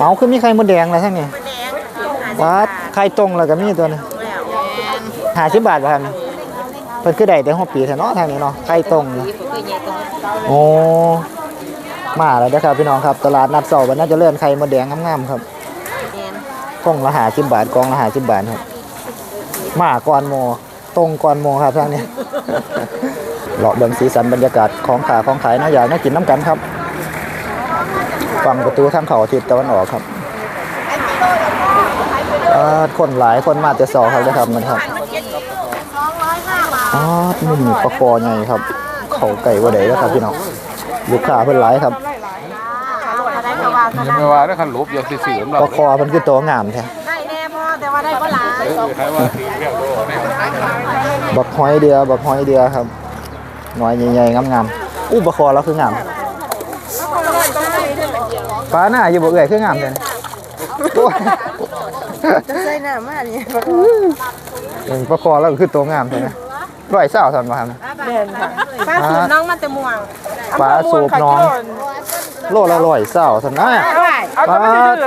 เอาคือมีไข่มดแดงอะไรทั้งนี้แดงวัดไข่ตรงแล้วก็มีตัวหนึงห้าสิบบาทบ่ครับนี่เพิ่นคือได้แต่หัวปีแท้เนาะทางนี้เนาะไข่ตรงเนาะโอ้มาแล้วเด้อครับพี่น้องครับ ตลาดนัดเสาร์วันน่าจะเลื่อนไข่มดแดงงามๆครับกล่องละ50บาทกล่องละ50บาทครับมาก่อนโมตรงก่อนโมครับทางนี้เลาะเบิ่งสีสันบรรยากาศของขาของขายน่าอยากน่ากินน้ำกันครับ ฝั่งประตูทางเขาทิศตะวันออกครับอ่าคนหลายคนมาแต่เสาครับนะครับมันครับอ๋อนี่มีปลาคอใหญ่ครับ เขาไก่ว่าใดแล้วครับพี่น้องลูกค้าเพิ่นหลายครับได้ก็ว่ายังไม่ว่าได้คันหลบอย่างสี่ๆปลาคอเพิ่นคือตัวงามแท้ได้แน่พ่อแต่ว่าได้ก็หลายใครว่าสี่เรียบโลเนี่ยบักหอยเดือบักหอยเดือครับหน่อยใหญ่ๆงามๆอู้ปลาคอแล้วคืองาม ปลาหน้าอยู่บ่เอื่อยคืองามเลยโอ้ยจะใส่หน้ามานี่เออปลาคอแล้วก็คือตัวงามใช่ไหมร้อยเศร้าสันมาครับเด่นค่ะป้าสูบน้องมันแต่ม่วงปลาสูบน้องโลละร้อยเศร้าสันนะเอาปลา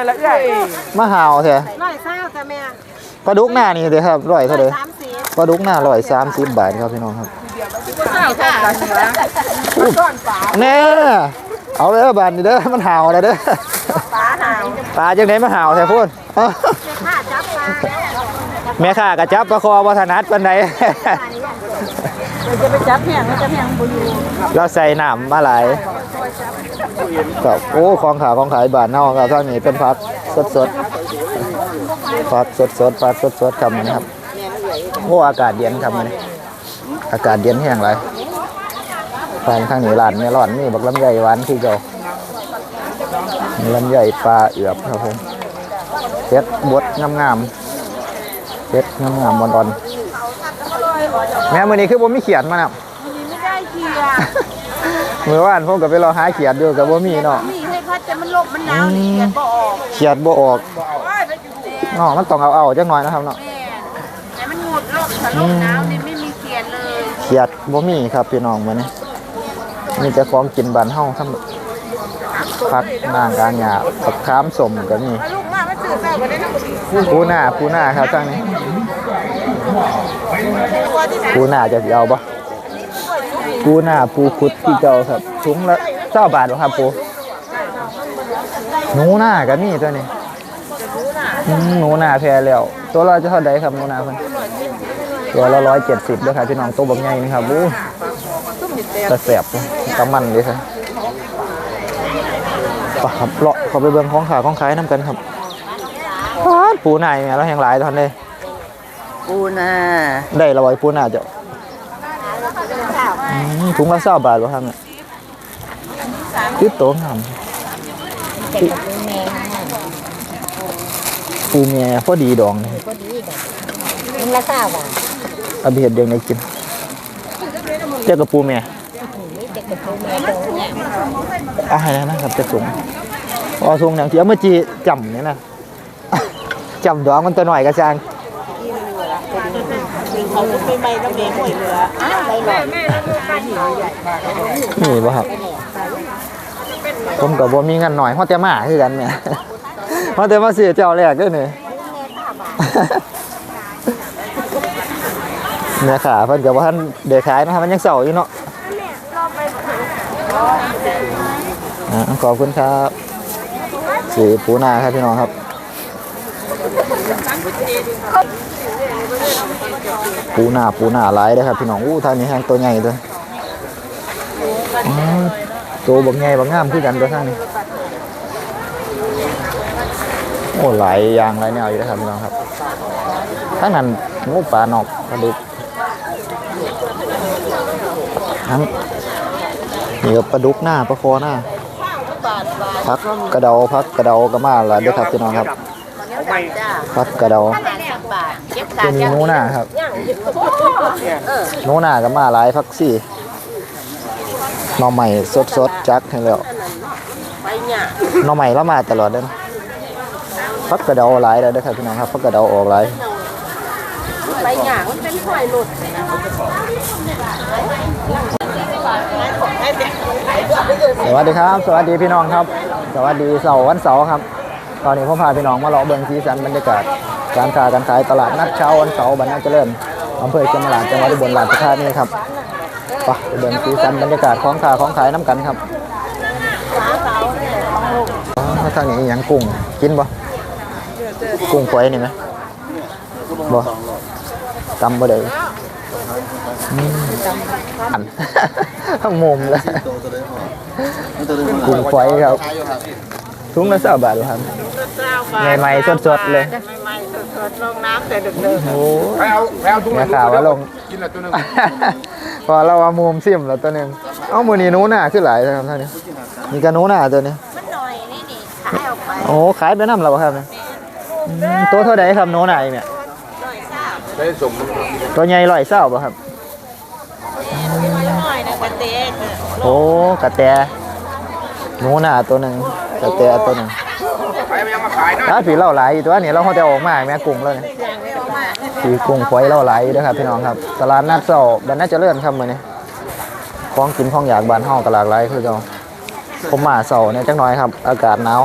ละเอ้ยมาหาวแท้ร้อยเศร้าแต่แม่ปลาดุกหน้านี่เด้อครับร้อยเท่าเด้สามสิบปลาดุกหน้าร้อยสามสิบบาทครับพี่น้องครับเศร้าค่ะแน่ เอาเลยบาทนี่เด้อมันหาวอะไรเด้อปลาหางปลาจังไหนมาหาวแท้พูดอ้าวผ้าจับปลาแม่ข้ากระจับปลาคอวัฒนัดปันใดจะไปจับแหงแล้วจะแหงบุญเราใส่น้ำมาหลายครับโอ้ของขาของขายบาทเน่าครับท่างนี้เป็นผักสดสดๆผักสดสดๆผักสดสดๆครับมันครับโอ้อากาศเย็นครับมันอากาศเย็นแห้งไร ทางทางนี้ร้านเนี่ยร้อนนี่บักลำไยหวานคือเก่ามีลำไยปลาเอือบครับผมเพ็ดบดงามๆเพ็ดงามๆบอนๆแม่มือนี้คือผมมีเขียนมานะไม่ได้เกียร์เมื่อวานผมก็ไปรอหาเขียดอยู่กับบ่มีเนาะนี่ให้พัดแต่มันลบมันหนาวนี่เกียร์บ่ออกเขียดบ่ออกเนาะมันต้องเอาเอาจักหน่อยนะครับเนาะแม่แต่มันหมดลบถ้าลบหนาวนี่ไม่มีเกียร์เลยเขียดบ่มีครับพี่น้องมื้อนี้ มีแต่ของกินบานเฮาครับผักนางกลางหญ้าผักขามสมกันนี่ปูหน้าปูหน้าครับทางนี้ปูหน้าจะเอาบ่ปูหน้าปูคุดที่เก่าครับถุงละ20บาทบ่ครับปูหนูหน้าก็มีตัวนี้หนูหน้าแพรแล้ว ตัวละจะเท่าใดครับหนูหน้าเพิ่นตัวละร้อยเจ็ดสิบด้วยครับพี่น้องตัวบักใหญ่นะครับ อู้ตะแสบตะมันเลยครับปะครับเลาะเขาไปเบิ่งของขาของขายน้ำกันครับป๊าดปูหนายเนี่ยเราแห่งหลายตอนเลยปูนาได้ละร้อยปูหนาเจ้าอืมถุงละเศร้าบาทวะครับเนี่ยคือโตงามปูเมียพอดีดองนี่มันละเก้าบาทเอาไปเห็ดเดียวในกิน เจ้ากับปูเมียเอาให้แล้วนะครับจะสูงเอาสูงอย่างที่เอามื่อจีจำเนี่ยนะจำดองมันตัวหน่อยกระจางเขาไปไม่ต้องเลี้ยงหวยเหลืออ้าวได้หน่อยนี่บ่ครับผมกับบ่มีเงินหน่อยเพราะแต่มาคือกันเนี่ยเพราะแต่มาเสียเจ้าแรกด้วยนี่ เนี่ยขาเพิ่นกับว่าท่านเดือขายนะครับมันยังเสาอยู่เนาะอ่าขอบคุณครับสีปูนาครับพี่น้องครับปูนาปูนาหลายเด้อครับพี่น้องอู้ทางนี้แห้งตัวใหญ่ตัวตัวบักใหญ่บักงามคือกันตัวทางนี้โอ้หลายอย่างหลายแนวอยู่นะครับพี่น้องครับทั้งนั้นงูปลาหนอกปลาดุก ทั้งนี่ก็ปลาดุกหน้าปลาคอหน้าพักกระเดาพักกระเดากระมาละด้อครับพี่น้องครับพักกระเดาตัวนี้หนูหน้าครับหนูหน้ากับมาหลายพักสี่น่อใหม่สดสดจักให้แล้วนี่ยหน่อใหม่เรามาตลอดเด้อนพักกระเดาหลายแล้วด้อครับพี่น้องครับพักกระเดาออกหลาย ไปเนี่ยมันเป็นหอยหลุดสวัสดีครับ สวัสดีพี่น้องครับ สวัสดีเสาร์วันเสาร์ครับ ตอนนี้ผมพาพี่น้องมาเลาะเบิ่งสีสันบรรยากาศการค้าการขายตลาดนัดเช้าวันเสาร์บันนาเจริญอำเภอเชียงรายจังหวัดอุบลราชธานีครับไปไปเบิ่งสีสันบรรยากาศของค้าของขายน้ำกันครับอ๋อทางนี้อหยังกุ้งกินบ่กุ้งฝอยนี่ไหมบ่ ตำบ่ได้อืมอันทั้งมุมเลยกุ้งฝอยครับถุงละสามบาทเหรอครับใหม่ๆสดๆเลยใหม่ๆสดๆลงน้ำแต่ดึกโอ้ไปเอาไปเอาทุกแม่ข่าวว่าลงกินละตัวหนึงพอเราว่ามุมซิมแล้วตัวหนึงเอ้ามือนี้หนูหน้าขึ้นหลายนะครับท่านนี้มีกระหนูหน้าตัวนี้มันหน่อยนี่นี่ขายออกไปโอ้ขายไปน้ำเราบ่ครับเนี่ยอืมตัวเท่าใดครับหนูหน้าอีกเนี่ย ได้สมตัวใหญ่ร้อยเศร้าบ่ครับหน่อยนะกระเตงโอ้กระแตหนูหน้าตัวหนึ่งกระแตตัวหนึ่งใครมันยังมาขายนะถ้าผีเล่าหลายอยู่ตัวนี้เราเขาจะออกมาแม่กุ้งแล้วเนี่ยผีกุ้งฝอยเล่าหลายอยู่นะครับพี่น้องครับ ตลาดนัดเสาร์บันน่าจะเลื่อนครับมื้อนี้ของกินของอยากบานเฮาก็หลากหลายคือเจ้าผมมาเสาร์เนี่ยจังน้อยครับ อากาศหนาว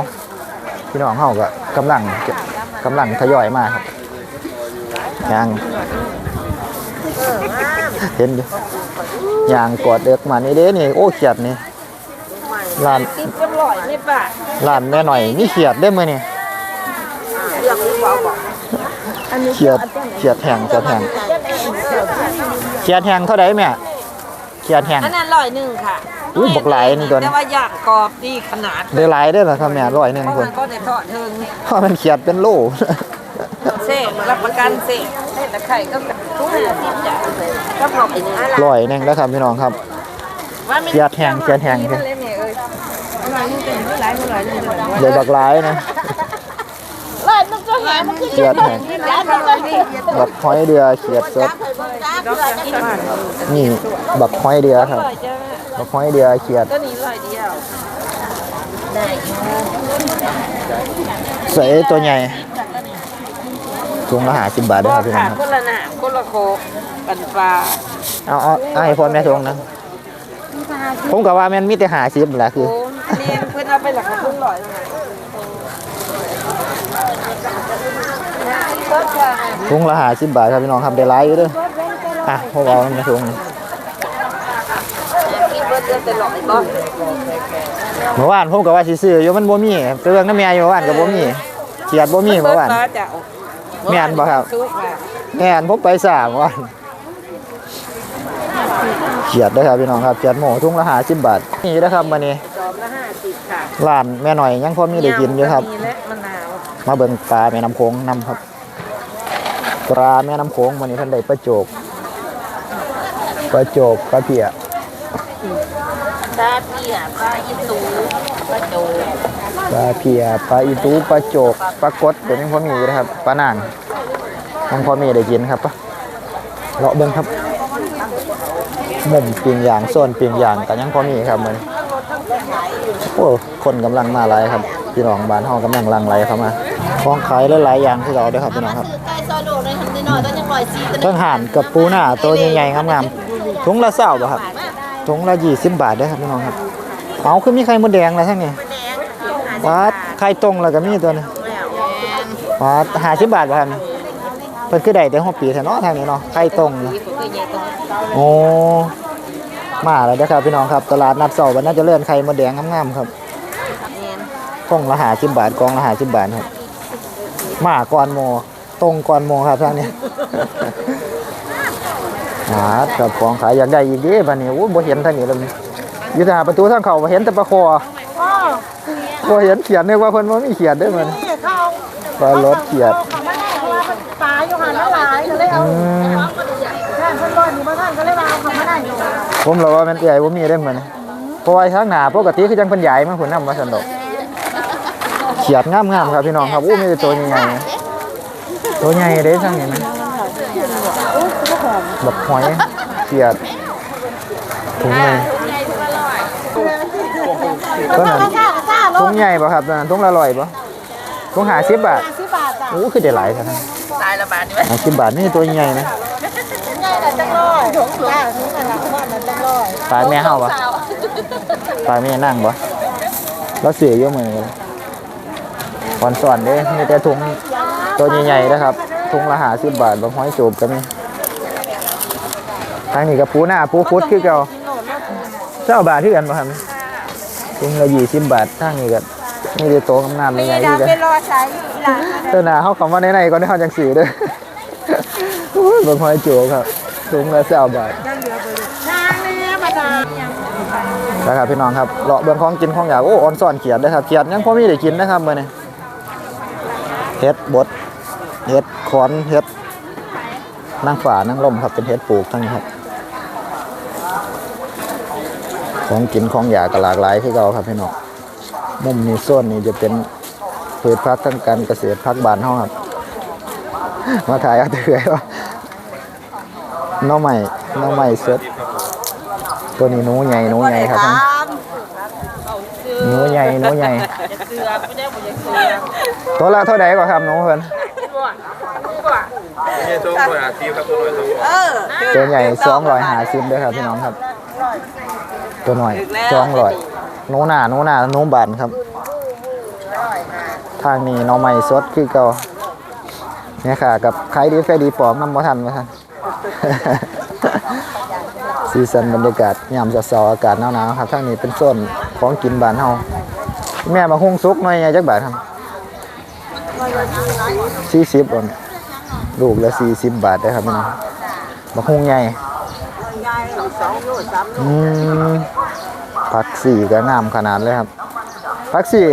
พี่น้องเฮาก็กำลังกำลังทยอยมาครับ ยางเห็นอยู่ยางกอดเด็กมานี่เด้นี่ โอ้เขียดนี่ร้านติ๊บก็ร้อยไม่ป่ะร้านแม่หน่อยมีเขียดได้มื้อนี่เรื่องนี้เบาบอกเขียดเขียดแห้งเขียดแห้งเขียดแห้งเท่าใดแม่เขียดแห้งอันนั้นร้อยหนึ่งค่ะอู้บักหลายนี่ตัวนี้แต่ว่าอยากกรอบดีขนาดได้หลายได้อเหรอครับแม่ร้อยหนึงเพราะคนมันก็ในทอดเทิงเพราะมันเขียดเป็นโล เสกรับประกันเสกเสกตะไคร่ก็ทุกอย่างที่จะก็พอไปนื้อละร้อยหนึงแล้วครับพี่น้องครับว่าไม่เขียดแห้งเขียดแห้งเล่นเนี่ยเอ้ยร้อยนึงเป็นเท่าไหร่เท่าไหร่นึงเท่าไหร่เดี๋ยวบักหลายนะร้อยนึงก็แหงมันคือเขียดแห้งร้อยนึงก็แหงบักหอยเดือเขียดสดนี่บักหอยเดือครับร้อยจ้าบักหอยเดือเขียดก็นี้ร้อยเดียวใส่ตัวใหญ่ ถุงละหาสิบบาทเด้วยครับพี่น้องครับคนละหน้าคนละโคกปันปลาเอาเอาเอาให้พ่อแม่ถุงนะผมก็ว่าแม่นมีแต่หาสิบแหละคือเรียนเพื่อนเอาไปหลักกระทุ่งร้อยถุงละหาสิบบาทครับพี่น้องครับได้หลายอยู่ด้ออะพวกเราแม่ถุงเมื่อวานผมก็ว่าซื้ออยู่มันบ่มีเบิ่งน้ำแม่อยู่เมื่อวานก็บ่มีเขียดบ่มีเมื่อวาน แม่นบ่ครับซุกค่ะแม่นผมไปสามวันเขียดเด้อครับพี่น้องครับเขียดหมูถุงละหาสิบบาทนี่เด้อครับมื้อนี้จอมละห้าสิบค่ะร้านแม่หน่อยยังพอมีได้กินอยู่ครับมีและมะนาวมาเบิ่งปลาแม่น้ำโขงนํครับปลาแม่น้ำโขงวันนี้ท่านได้ปลาโจกปลาโจกปลาเพียตาเปียปลาอีตูปลาโจ ปลาเพียปลาอีตูปลาโจกปลากดตัวนี้พอมีอยู่นะครับปลานางยังพอมีได้กินครับปะเลาะเบิ่งครับหมุมปิงยางโซนปิงยางก็ยังพอมีครับมันโอ้คนกำลังมาหลายครับพี่น้องบ้านเฮากำลังหลังไหลเข้ามาของขายหลายๆอย่างที่เราเด้อครับพี่น้องครับไก่ซอยโดดเลยทำได้น้อยต้องยังร้อยสี่ทั้งห่านกับปูหน้าตัวใหญ่ๆงามๆถุงละเศร้าบ่ครับถุงละยี่สิบบาทเด้อครับพี่น้องครับเอาคือมีไข่มดแดงอะไรทั้งนี้ วัดไข่ตรงแล้วก็มีตัวนึงวัดห้าสิบบาทบ่ครับเพิ่นคือได้แต่หัวปีแท้เนาะทางนี้เนาะไข่ตรงนี่โอ้มาแล้วเด้อครับพี่น้องครับ ตลาดนัดเสาร์วันน่าจะเลื่อนไข่มดแดงงามๆครับกล่องละห้าสิบบาทกล่องละห้าสิบบาทครับมาก่อนโมตรงก่อนโมครับทางนี้หากับของขายอยากได้อีกเด้บัดนี้โอ้บ่เห็นทางนี้แล้วนี่อยู่ทางประตูทางเข้าบ่เห็นแต่ปลาคอ บ่เห็นเขียนนึกว่าเพิ่นบ่มีเขียนเด้อมันปลารถเขียดปลาอยู่หันละหลายก็เลยเอาแท่นเพิ่นบ่อยู่บ่ท่านก็เลยมาเอาเขามาได้อยู่ผมเราว่ามันใหญ่บ่มีเด้อมันเพราะว่าทางหน้าปกติคือจังเพิ่นใหญ่มาเพิ่นนำมาซั่นดอกเขียดงามๆครับพี่น้องครับโอ้มีต่ตัวใหญ่ๆตัวใหญ่เด้ทางนี้นะบักหอยเขียดถุงหนึงตันั้น ถุงใหญ่ป่ะครับตัวนั้นถุงละร้อยป่ะถุงหาสิบบาท10บาทจ้ะโอ้คือได้หลายครับตายละบาทนี่ไหมหาสิบบาทนี่ตัวใหญ่นะง่ายละจังร้อยถุงจ้าถุงอันละทอดละจังร้อยปลาแม่เฮาป่ะปลาแม่นั่งป่ะเราเสียเยอะเหมือนกันก่อนสอนเด้มีแต่ถุงตัวใหญ่ๆนะครับถุงละหาสิบบาทบางห้อยจูบก็มีทางนี้กับปูหน้าปูคุดคือเก่าเจ้าบาทที่กันบ่ครับ ถุงละยี่สิบบาททางนี้ก็มีแต่โตงามๆมีใหญ่ๆดาที่กันเป็นรอใช้หลานเต้นหนาเขาคำว่าในในๆก็ได้เขาจังสีเด้อโอ้ยบางห้อยจูบครับถุงละเจ้าบาท นางเนี่ยมาดานะครับพี่น้องครับเลาะเบื้องของกินของอยากโอ้ออนซ่อนเขียดนะครับเขียดยังพอมีได้กินนะครับมื้อนี้เฮ็ดบดเฮ็ดขอนเฮ็ดนางฝ่านางลมครับเป็นเฮ็ดปลูกทั้งนี้ครับ ของกินของอยากก็หลากหลายคือเก่าครับพี่น้องมุมนี้โซนนี้จะเป็นพืชพักทางการเกษตรพักบ้านเฮาครับ มาถ่ายเอาเถื่อยว่าหน้องใหม่น้องใหม่เสร็จตัวนี้หนูใหญ่หนูใหญ่ครับท่านหนูใหญ่หนูใหญ่เสือไม่ได้บ่อยากเสือตัวละเท่าไหร่ก็ครับหนูเพิ่นนี่ตัวหน่วยอาชีพครับตัวหน่วยตัวเออตัวใหญ่สองร้อยหาสิบด้วยครับพี่น้องครับ ตัวหน่อยสองร้อยหนูหน้าหนูหน้าหนูบานครับ ทางนี้หน้องใหม่สดคือเก่าเนี่ยค่ะ กับใครดีแฟดีปลอมน้ำบ่ทันมาทันซีซันบรรยากาศยามจะเสาร์อากาศหนาวๆครับทางนี้เป็นโซนของกินบ้านเฮาแม่มาหุ้งซุกหน่อยไงจักบาทครับสี่สิบอะลูกละสี่สิบบาทได้อครับพี่น้องมาหุ้งใหญ่ อืมผักสี่ก็งามขนาดเลยครับผักสี่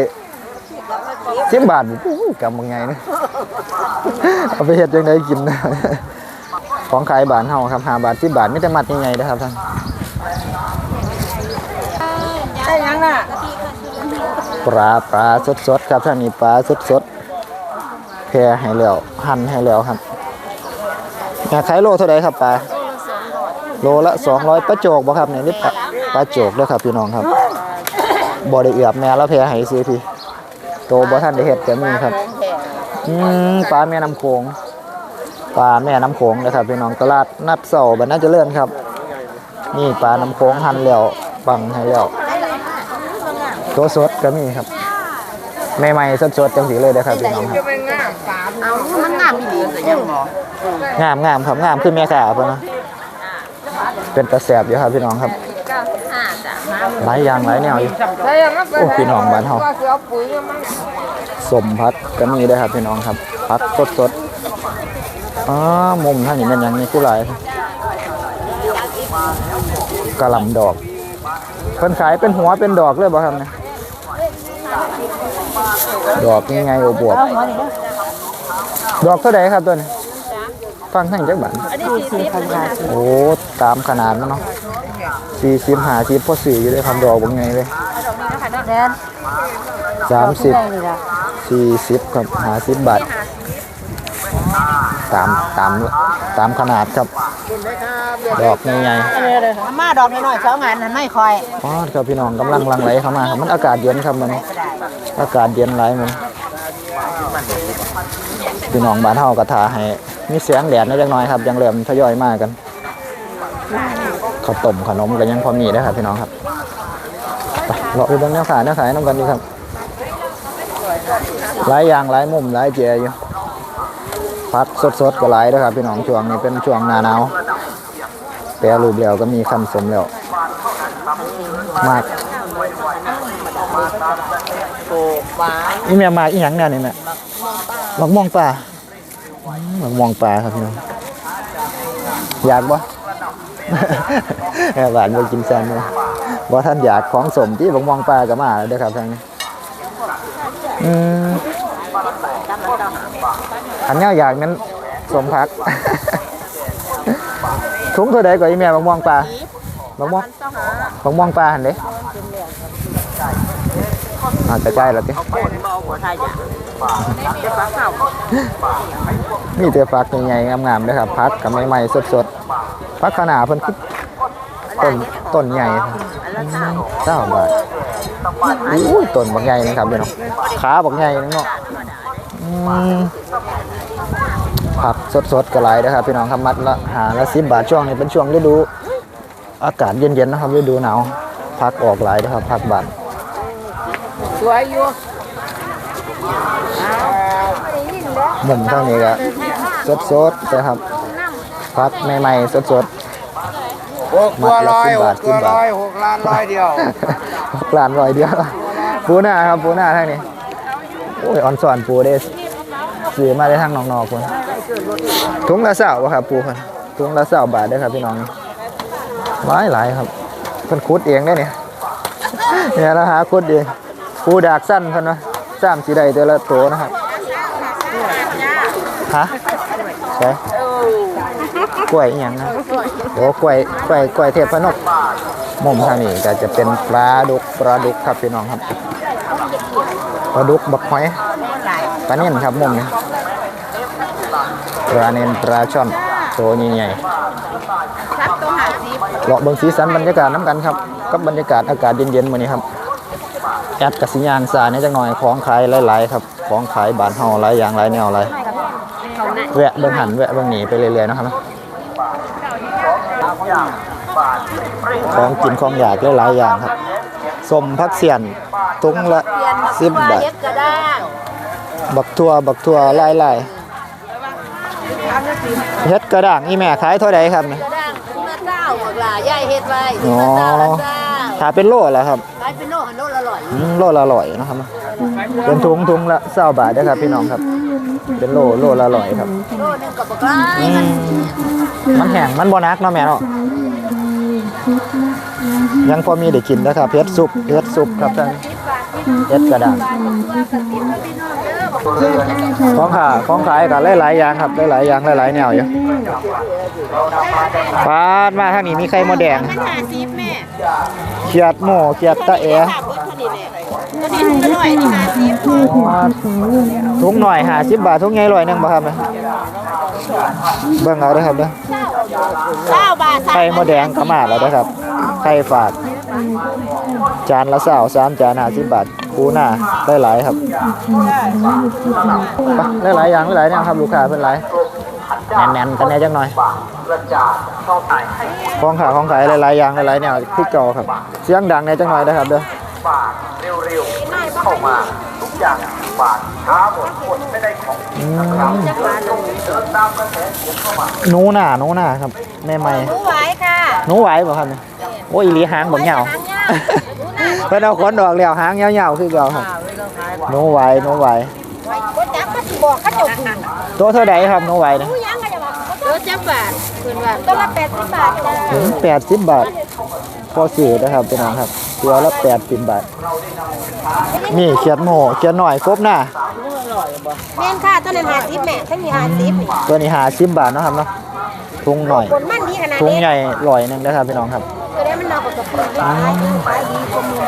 สิบบาทอู้หูกำมังไงเนี่ยเอาไปเฮ็ดยังไงกินนะของขายบานเฮาครับ5บาท10บาทมีแต่มัดยังไงนะครับท่านได้ยังน่ะปลาปลาสดๆครับท่านนี้ปลาสดๆแพรให้แล้วหั่นให้แล้วครับอยากขายโลเท่าไหร่ครับปลา โลละ 200ปลาโจกบ่ครับเนี่ยนี่ปลาปลาโจกเด้อครับพี่น้องครับบ่ได้เอือบแม่แล้วแพรให้ซื้อพี่โตบ่ทันได้เฮ็ดก็มีครับอืมปลาแม่น้ำโขงปลาแม่น้ำโขงนะครับพี่น้องตลาดนัดเสาร์บรรณาเจริญครับ นี่ปลาน้ำโขงหั่นแล้วปังให้แล้วตัวสดก็มีครับใหม่ๆสดๆจังสีเลยนะครับพี่น้องครับเอามันงามอีหลีแต่ยังบ่งามงามครับงามขึ้นแม่ขาเพิ่นนะ เป็นตะแสบอยู่ครับพี่น้องครับ95จ้ะหลายอย่างหลายแนวอยู่ ใช่ยังมาโอ้พี่น้องบ้านเฮาว่าสิเอาปุ๋ยมาสมพักก็มีด้วยครับพี่น้องครับพักสดๆอ๋อมุมท่านนี่เป็นหยังนี่ผู้หลายกะหล่ำดอกเพิ่นขายเป็นหัวเป็นดอกเลยบ่ครับเนี่ยดอกยังไงโอบวบดอกเท่าไหร่ครับตัวนี้ ฟังทั้งจักบาทอันนี้40,000บาทโอ้ตามขนาดมันเนาะสี่สิบห้าสิบพอสื่ออยู่เลยครับดอกบางไงเลยแดนสามสิบสี่สิบครับห้าสิบบาทตามตามตามขนาดครับดอกใหญ่มาดอกน้อยๆสองอันนั้นไม่ค่อยๆอ๋อครับพี่น้องกำลังหลังไหลเข้ามาครับมันอากาศเย็นครับมันอากาศเย็นไหลายมันพี่น้องบ้านเฮากระทาให้ มีเสียงแดดนิดจักน่อยครับ ยังเริ่มทยอยมากกันข้าวต้มขนมก็ยังพอมีนะครับพี่น้องครับไปเราไปเบิ่งแนวขายแนวขายน้ำกันดีครับหลายอย่างหลายมุมหลายเจียอยู่พักสดๆก็หลายนะครับพี่น้องช่วงนี้เป็นช่วงหนาหนาวแปรรูปแล้วก็มีคันสมแล้วมากปลูกหวานนี่แม่มาอีหยังเนี่ยนี่แม่หมักม่วงปลา หมักม่วงปลาครับพี่น้องอยากบ่แม่หวานบ่กินแซนเลยบ่ท่านอยากของสมที่หมักม่วงปลาก็มาแล้วเด้อครับทางนี้อืมอันเนี้ยอยากนั้นสมพัก ถุงเท่าใดก็อีแม่หมักม่วงปลาหมักม่วงหมักม่วงปลาหั่นเด้อาจจะใกล้แล้วติบ่หัวไทยจ้ะเก็บปลาข้าว มีแต่ฟักใหญ่ๆงามๆเลยครับพักกับใหม่ๆสดๆพักขนาดเพิ่นคือต้นต้นใหญ่เก้าบาทอุ้ยต้นบักใหญ่นะครับพี่น้องขาบักใหญ่นึงเนาะอืมผักสดๆก็หลายนะครับพี่น้องครับมัดละหาละสิบบาทช่วงนี้เป็นช่วงฤดูอากาศเย็นๆนะครับฤดูหนาวพักออกหลายนะครับพักบานสวยอยู่ มุมทางนี้ก็สดๆนะครับพักใหม่ๆสดหกตัวร้อยมัหดละสิบบาทกตัวร้อยหกล้านร้อยเดียวหกล้านร้อยเดียวปูหน้าครับปูหน้าทางนี้โอ้ยออนสอนปูได้ซื้อมาได้ทางนอกๆคนถุงละเสาบ่ครับปูคนถุงละเสาบาทเด้ครับพี่น้องหลายหลายครับเพิ่นคุดเองได้เนี่ยเนี่ยนะหาคุดเองปูดากสั้นเพิ่นว่า สามสีใดแต่ละตัวนะครับฮะใช่กล้วยอีหยังนะโอ้กล้วยกล้วยกล้วยเทพนกมุมทางนี้ก็จะเป็นปลาดุกปลาดุกครับพี่น้องครับปลาดุกบักหอยปลาเน่นครับมุมนี้ปลาเน่นปลาช่อนตัวใหญ่ๆเลาะเบิ่งสีสันบรรยากาศน้ำกันครับกับบรรยากาศอากาศเย็นๆมื้อนี้ครับ แอดกับสิยางสาในจังหน่อยของขายหลายๆครับของขายบานเฮาหลายอย่างหลายแนวหลายแวะเบิ่งหันแวะเบิ่งหนีไปเรื่อยๆนะครับของกินของอยากหลายๆอย่างครับสมพักเสียนตุงละสิบบาทเฮ็ดกระด้างบักทั่วบักทั่วลายลายเฮ็ดกระด่างอีแม่ขายเท่าใดครับเนี่ยกระด้างคุณละเจ้าหมดล่ะย่ายเฮ็ดไว้อ๋อคุณละเจ้าละเจ้า ถ้าเป็นโลละครับขายเป็นโลหันโลละร้อยอืมโลละร้อยนะครับเป็นถุงถุงละเศร้าบาทนะครับพี่น้องครับ เป็นโลโลละร้อยครับ โลหนึงก็บ่กล้าอืมมันแห้งมันบ่นักเนาะแม่เนาะยังพอมีได้กินนะครับเฮ็ดซุปเฮ็ดซุปครับท่านเฮ็ดกระด่าง ของขาของขายกันหลายๆอย่างครับหลายๆอย่างหลายๆแนวอยู่ปาดมาทางนี้มีไข่มดแดงมันหาซีฟแม่เขียดหมูเขียดตะแอค่ะเบิดเท่านี้แหละตัวนี้ถุงละร้อยนี่หาซีฟถุงหน่อยหาสิบบาทถุงใหญ่ร้อยหนึงบ่ครับเนี่ยเบิ่งเอาเด้อครับเด้อเก้าบาทไข่มดแดงก็มาแล้วเด้อครับไข่ฝาก จานละสาวสามจานห้าสิบบาทปูหน้าได้หลายครับไปหลายๆอย่างหลายๆแนวครับลูกค้าเพิ่นหลายแน่นๆกันแน่จังหน่อยของขายของขายหลายๆอย่างหลายๆแนวคือเก่าครับ เสียงดังในจังหน่อยนะครับเด้ออืมหนูหน้าหนูหน้าครับแม่ใหม่ผู้ไหวค่ะหนูไหวบ่ครับเนี่ย โอ้ยอีหลีหางบ่เหงาเพิ่นเอาขนดอกแล้วหางยาวๆคือเก่าครับหนูไหวหนูไหวบ่จักมาสิบอกเขาเจ้าคุณตัวเท่าใดครับหนูไหวเนี่ยผู้ยังก็จะบอกตัวจักบาทเพิ่นว่าตัวละ80บาทจ้าถึง80บาทพอซื้อนะครับพี่น้องครับ ตัวละ80บาทนี่เขียดหมูเขียดหน่อยครบหน้าแม่นค่ะตัวนั้น50แม่ทั้งนี้50นี่ตัวนี้50บาทเนาะครับเนาะทุงหน่อย คนมันดีขนาดทุงนี้ ใหญ่ร้อยหนึงนะครับพี่น้องครับ ตัวนี้มันนอกกับกระปุกขายดีขายดีกว่ามือ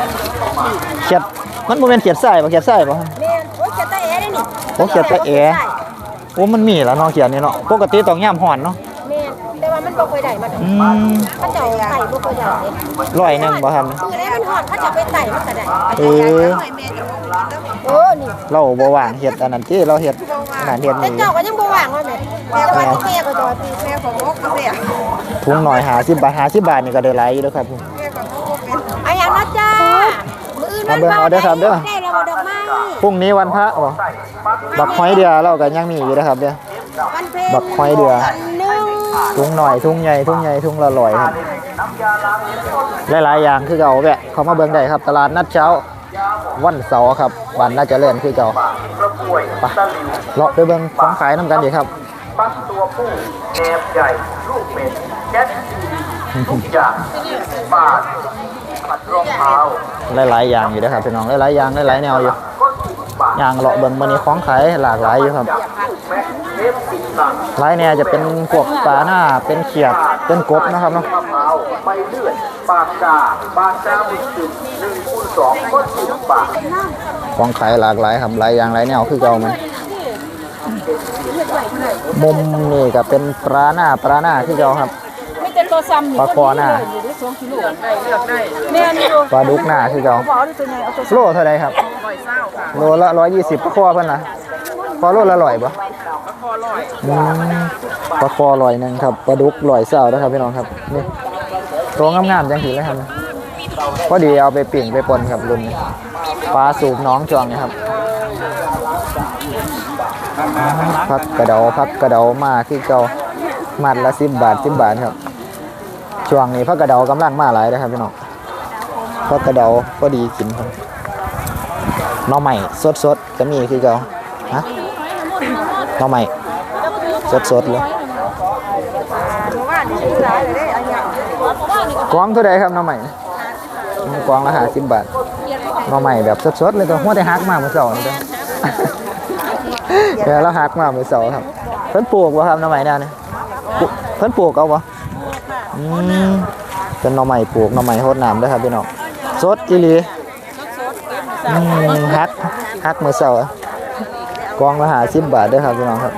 เขียดมันบ่แม่นเขียดไส้บ่เขียดไส้บ่ครับแม่นโอ้ยเขียดตาแอได้นี่โอ้เขียดตาแอโอ้มันมีแล้วเนาะเขียดนี่เนาะปกติต้องย่ามห่อนเนาะแม่นแต่ว่ามันบ่ค่อยได้มันอืมเขาเจ้าไต่บ่ค่อยได้เด้ร้อยหนึงบ่ครับคือได้มันหอดเขาจะไปไต่มันก็ได้เออโอ้นี่เราบ่ว่างเฮ็ดอันนั้นที่เราเฮ็ดอันนั้นเฮ็ดแต่นี่เจ้าก็ยังบ่ว่างว่าแม่แต่ว่าที่แม่ก็จอดที่แม่ของอกเขาเนี่ยทุงหน่อย50บาท50บาทนี่ก็ได้หลายอยู่เด้อครับ มื้ออื่นมันมาเบิ่งเอาเด้อครับเด้อได้แล้วบ่ดอกไม้พรุ่งนี้วันพระบ่บักหอยเดือเราก็ยังมีอยู่นะครับเด้อวันเพ็ญบักหอยเดือวันหนึงทุงหน่อยทุงใหญ่ทุงใหญ่ทุงละร้อยครับหลายๆอย่างคือเก่าแวะเขามาเบิ่งได้ครับ ตลาดนัดเช้าวันเสาร์ครับบ้านน่าจะเล่นคือเก่าไปเลาะไปเบิ่งของขายน้ำกันดีครับปักตัวผู้แอบใหญ่ลูกเป็ดแก๊สทุกอย่างบาทผัดรองเท้า หลายๆอย่างอยู่นะครับพี่น้องหลายๆอย่างหลายๆแนวอยู่อย่างเลาะเบิ่งมื้อนี้ของขายหลากหลายอยู่ครับแม็กเทปสิงสังหลายแนวจะเป็นพวกปลาหน้าเป็นเขียดเป็นกบนะครับเนาะมะพร้าวใบเลื่อยปากกาปากกาหมึกจุ่มหนึ่งคูณสองก็สิบบาทของขายหลากหลายครับหลายอย่างหลายแนวคือเก่ามันมุมนี่ก็เป็นปลาหน้าปลาหน้าคือเก่าครับไม่แต่ตั วซ้ำนี่ปลาคอหน้าแม่นอยู่ปลาดุกหน้าคือเก่าบ่เอาตัวใหญ่เอาตัวโลเท่าไรครับโลละร้อยยี่สิบปลาคอเพิ่นนะพอโลละร้อยปะอืมปลาคอร้อยหนึ่งครับปลาดุกร้อยเศร้านะครับพี่น้องครับนี่ตัวงามๆจังสีเลยครับพอดีเอาไปปิ่งไปปนครับรุ่นนี้ปลาสูบน้องจองนะครับพักกระเดาพักกระเดามาคือเก่ามัดละสิบบาทสิบบาทครับ ช่วงนี้พักกระเดากำลังมาหลายนะครับพี่น้องพักกระเดาก็ดีกินครับน่องใหม่สดสดๆจะมีคือเก่าฮะน่องใหม่สดสดๆเลยกวางเท่าไรครับน่องใหม่กวางละห้าสิบบาทน่องใหม่แบบสดๆเลยตัวหัวแต่ฮักมาเมื่อเสาร์นี่เดี๋ยวเราหักมาเมื่อเสาร์ครับเพิ่นปลูกวะครับน่อไม้ด้านนี้ปลูกเพิ่นปลูกเอาวะ อืมเป็นหน่อไม้ปลูกหน่อไม้โหดน้ำด้อครับพี่น้องสดอีหลีอืมหักหักเมื่อเสาร์กองละหาสิบบาทด้อครับพี่น้องครับ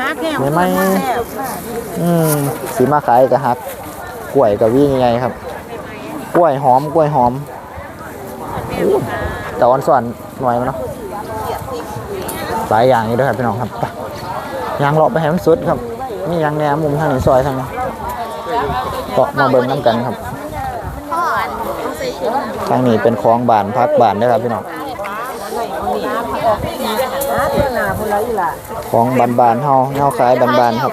ฮักแห้งไม่ไม่ อืมสีมาขายกับหักกล้วยกับวิ่งไงครับ กล้วยหอมกล้วยหอมอู้แต่วันส่วนหน่อยมันเนาะหลายอย่างอยู่ด้วยครับพี่น้องครับไปยางเลาะไปให้มันสุดครับมียางแหนมมุมทางนี้ซอยทางนี้ กาะมาเบิ่งน้ำกันครับทางนี้เป็นคลองบานพักบานเด้อครับพี่น้องคลองบานบานๆเฮาเฮาขายบานบานๆครับ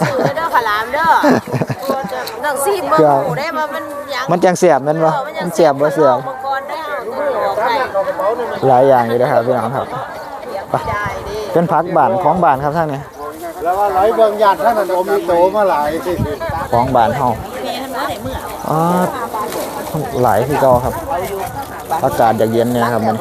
ซื้อเด้อขลามเด้อต้องซีบเบิ่งหมูได้ว่ามันยังมันจังเสียบแมันบ่มันเสียบบ่เสียบมังกรได้เอาตัวออกไปหลายอย่างอยู่นะครับพี่น้องครับไปเป็นพักบานของบานครับท่านนี้แล้วว่าไหลเบิ่งญาติท่านนั้นอมโตมาหลาย ของบานเฮาอ๋อหลายที่เก่าครับ อากาศอยากเย็นเนี่ยครับมัน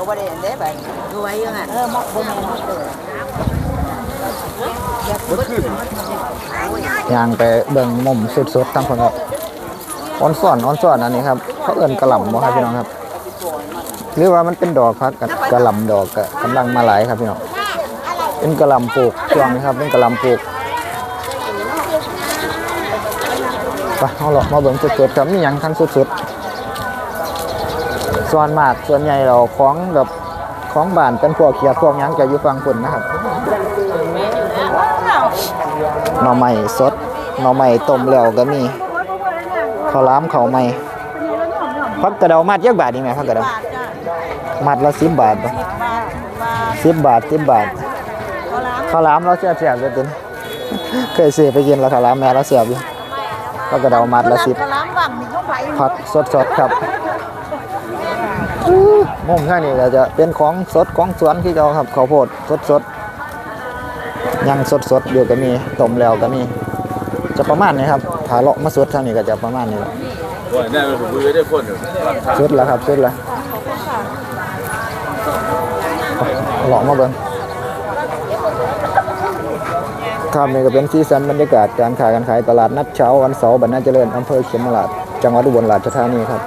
ย่างไปเบิ่งมุมสุดๆทั้งคนครับออนซ่อนออนซ่อนอันนี้ครับเขาเอิ้นกระหล่ำบ่ครับพี่น้องครับ หรือว่ามันเป็นดอกพักกับกระหล่ำดอกก็กำลังมาหลายครับพี่น้องเป็นกระหล่ำปลูกช่วงนี้ครับเป็นกระหล่ำปลูก ไปเอาหลอกมาเบิ่งสดๆครับมีหยังทั้งสุดๆส่วนมากส่วนใหญ่เราของแบบของบ้านเป็นพวกเขียดพวกหยังจะอยู่ฝั่งฝนนะครับหน่อไม้สดหน่อไม้ต้มแล้วก็มีข้าวหล้ามข้าวใหม่พักกระเดามัดยักบาทนี่ไหมพักกระเดามัดละสิบบาทปะสิบบาทสิบบาทข้าวหล้ามเราเสียบเสียบเลยตินเคยซื้อไปกินแล้วข้าวหล้ามแม่เราเสียบอยู่ กกระเดามัดละสิบขลามบั่มนี่เขาไปผักสดๆครับมุมข้างนี้ก็จะเป็นของสดของสวนที่เราครับข้าวโพดสดๆยังสดๆอยู่ก็มีต้มแล้วก็มีจะประมาณนี้ครับถ้าเลาะมาสดทางนี้ก็จะประมาณนี้แหละว่าแน่ผมมือได้คนอยู่หลังคาสุดแล้วครับสุดแล้วไปเลาะมาเบิ่ง ครับนี่ก็เป็นสีสันบรรยากาศการขายการขายตลาดนัดเช้าวันเสาร์บรรณาเจริญอำเภอเขมราชจังหวัดอุบลราชธานีครับ